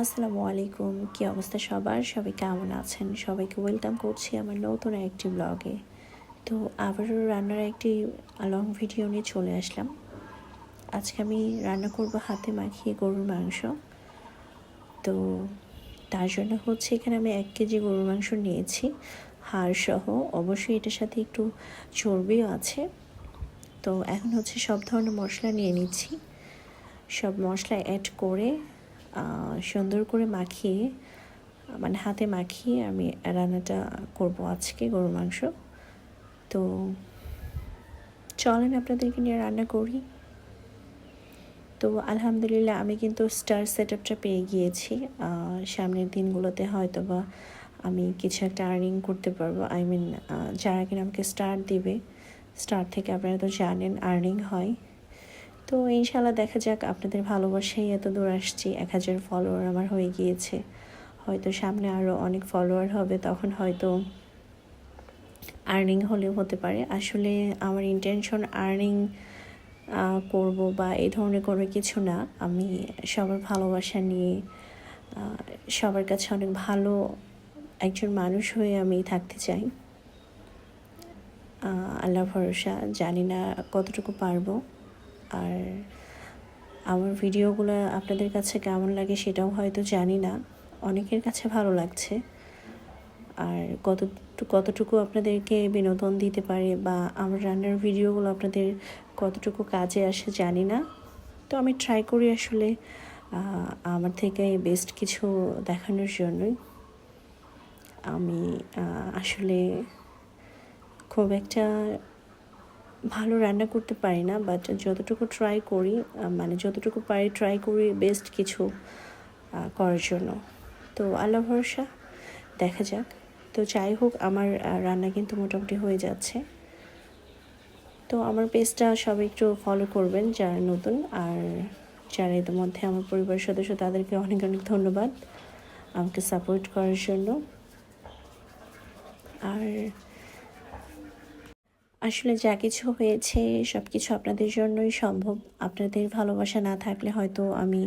আসসালামু আলাইকুম। কী অবস্থা সবার? সবাই কেমন আছেন? সবাইকে ওয়েলকাম করছি আমার নতুন একটি ব্লগে। তো আবারও রান্নার একটি লং ভিডিও নিয়ে চলে আসলাম। আজকে আমি রান্না করব হাতে মাখিয়ে গরুর মাংস। তো তার জন্য হচ্ছে এখানে আমি এক কেজি গরুর মাংস নিয়েছি। হাড় সহ অবশ্যই এটার সাথে একটু চর্বিও আছে। তো এখন হচ্ছে সব ধরনের মশলা নিয়ে নিচ্ছি। সব মশলা অ্যাড করে সুন্দর করে মাখিয়ে মানে হাতে মাখিয়ে আমি রান্নাটা করব আজকে গরুর মাংস। তো চলেন আপনাদেরকে নিয়ে রান্না করি। তো আলহামদুলিল্লাহ আমি কিন্তু স্টার সেট আপটা পেয়ে গিয়েছি। সামনের দিনগুলোতে হয়তো বা আমি কিছু একটা আর্নিং করতে পারব। আই মিন যারা কিনা আমাকে স্টার দিবে স্টার থেকে আপনারা তো জানেন আর্নিং হয়। তো ইনশাল্লাহ দেখা যাক, আপনাদের ভালোবাসাই এত দূর আসছি, এক হাজার ফলোয়ার আমার হয়ে গিয়েছে। হয়তো সামনে আরও অনেক ফলোয়ার হবে, তখন হয়তো আর্নিং হলেও হতে পারে। আসলে আমার ইন্টেনশন আর্নিং করব বা এই ধরনের কোনো কিছু না। আমি সবার ভালোবাসা নিয়ে সবার কাছে অনেক ভালো একজন মানুষ হয়ে আমি থাকতে চাই। আল্লাহ ভরসা, জানি না কতটুকু পারব। আর আমার ভিডিওগুলো আপনাদের কাছে কেমন লাগে সেটাও হয়তো জানি না। অনেকের কাছে ভালো লাগছে। আর কত, কতটুকু আপনাদেরকে বিনোদন দিতে পারে বা আমার রান্নার ভিডিওগুলো আপনাদের কতটুকু কাজে আসে জানি না। তো আমি ট্রাই করি আসলে আমার থেকে বেস্ট কিছু দেখানোর জন্যই। আমি আসলে খুব একটা ভালো রান্না করতে পারি না বাট যতটুকু ট্রাই করি মানে যতটুকু পারি ট্রাই করি বেস্ট কিছু করার জন্য। তো আল্লাহ ভরসা, দেখা যাক। তো যাই হোক, আমার রান্না কিন্তু মোটামুটি হয়ে যাচ্ছে। তো আমার পেজটা সবাই একটু ফলো করবেন যারা নতুন, আর যারা ইতিমধ্যে আমার পরিবারের সদস্য, তাদেরকে অনেক অনেক ধন্যবাদ আমাকে সাপোর্ট করার জন্য। আর আসলে যা কিছু হয়েছে সব কিছু আপনাদের জন্যই সম্ভব। আপনাদের ভালোবাসা না থাকলে হয়তো আমি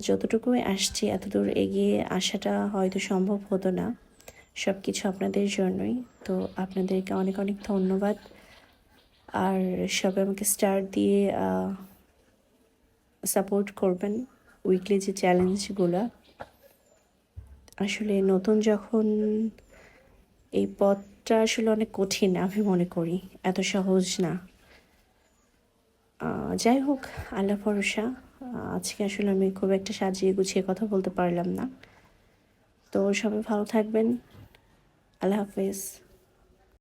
যতটুকু আসছি, এতদূর এগিয়ে আসাটা হয়তো সম্ভব হতো না। সব কিছু আপনাদের জন্যই। তো আপনাদেরকে অনেক অনেক ধন্যবাদ। আর সবাই আমাকে স্টার দিয়ে সাপোর্ট করবেন উইকলি যে চ্যালেঞ্জগুলো আসলে নতুন যখন এই পথটা আসলে অনেক কঠিন আমি মনে করি। এত সহজ না। যাই হোক, আল্লাহ ভরসা। আজকে আসলে আমি খুব একটা সাজিয়ে গুছিয়ে কথা বলতে পারলাম না। তো সবাই ভালো থাকবেন। আল্লাহ হাফেজ।